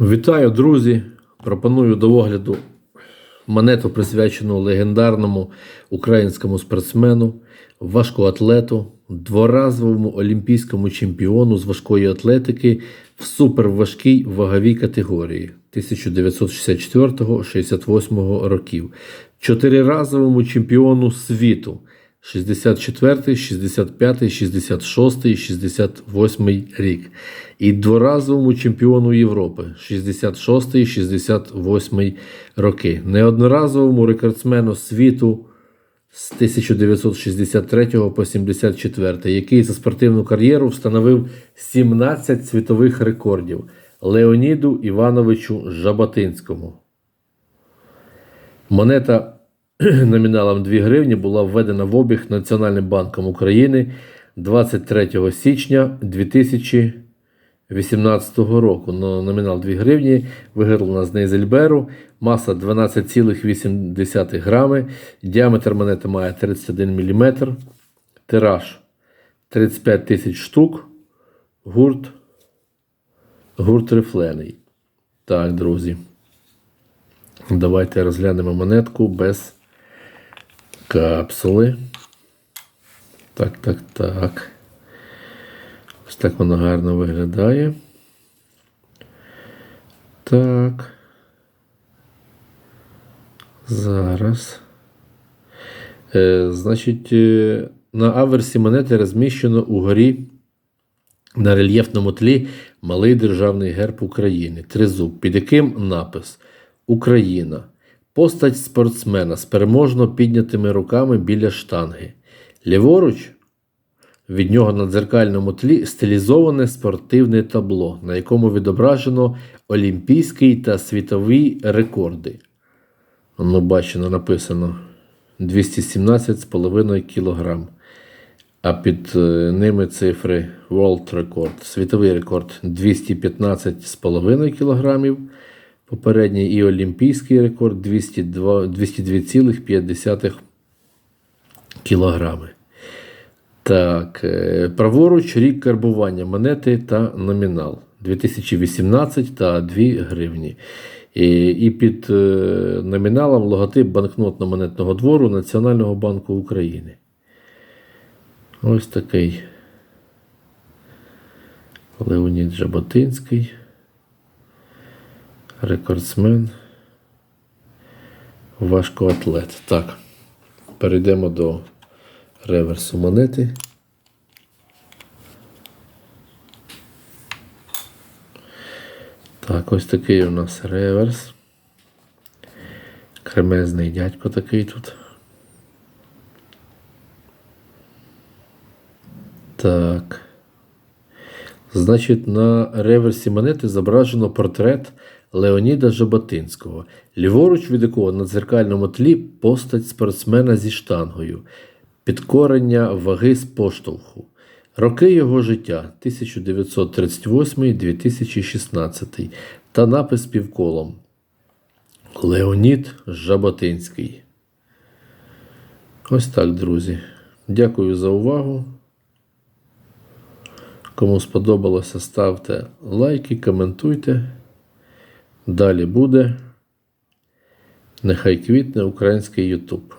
Вітаю, друзі! Пропоную до огляду монету, присвячену легендарному українському спортсмену, важкоатлету, дворазовому олімпійському чемпіону з важкої атлетики в суперважкій ваговій категорії 1964-68 років, чотириразовому чемпіону світу 64, 65, 66, 68 рік. І дворазовому чемпіону Європи 66, 68 роки. Неодноразовому рекордсмену світу з 1963 по 74, який за спортивну кар'єру встановив 17 світових рекордів Леоніду Івановичу Жаботинському. Монета номіналом 2 гривні була введена в обіг Національним банком України 23 січня 2018 року. На номінал 2 гривні виготовлена з Нейзельберу, маса 12,8 грами, діаметр монети має 31 мм, тираж 35 тисяч штук, гурт, гурт рифлений. Так, друзі. Давайте розглянемо монетку без капсули. Так, так, так. Ось так воно гарно виглядає. Так. Зараз. Е, значить, е, на аверсі монети розміщено угорі на рельєфному тлі малий державний герб України. Тризуб, під яким напис Україна. Постать спортсмена з переможно піднятими руками біля штанги. Ліворуч від нього на дзеркальному тлі стилізоване спортивне табло, на якому відображено олімпійський та світові рекорди. Воно бачено, написано 217,5 кг. А під е, ними цифри World Record. Світовий рекорд 215,5 кг. Попередній і олімпійський рекорд 202,5 кілограми. Так, е, праворуч рік карбування монети та номінал 2018 та 2 гривні. І, і під е, номіналом логотип банкнотно-монетного двору Національного банку України. Ось такий Леонід Жаботинський. Рекордсмен. Важкоатлет. Так. Перейдемо до реверсу монети. Так, ось такий у нас реверс. Кремезний дядько такий тут. Так. Значить, на реверсі монети зображено портрет Леоніда Жаботинського, ліворуч від якого на дзеркальному тлі постать спортсмена зі штангою, підкорення ваги з поштовху. Роки його життя 1938-2016 та напис півколом Леонід Жаботинський. Ось так, друзі. Дякую за увагу. Кому сподобалося, ставте лайки, коментуйте. Далі буде. Нехай квітне український Ютуб.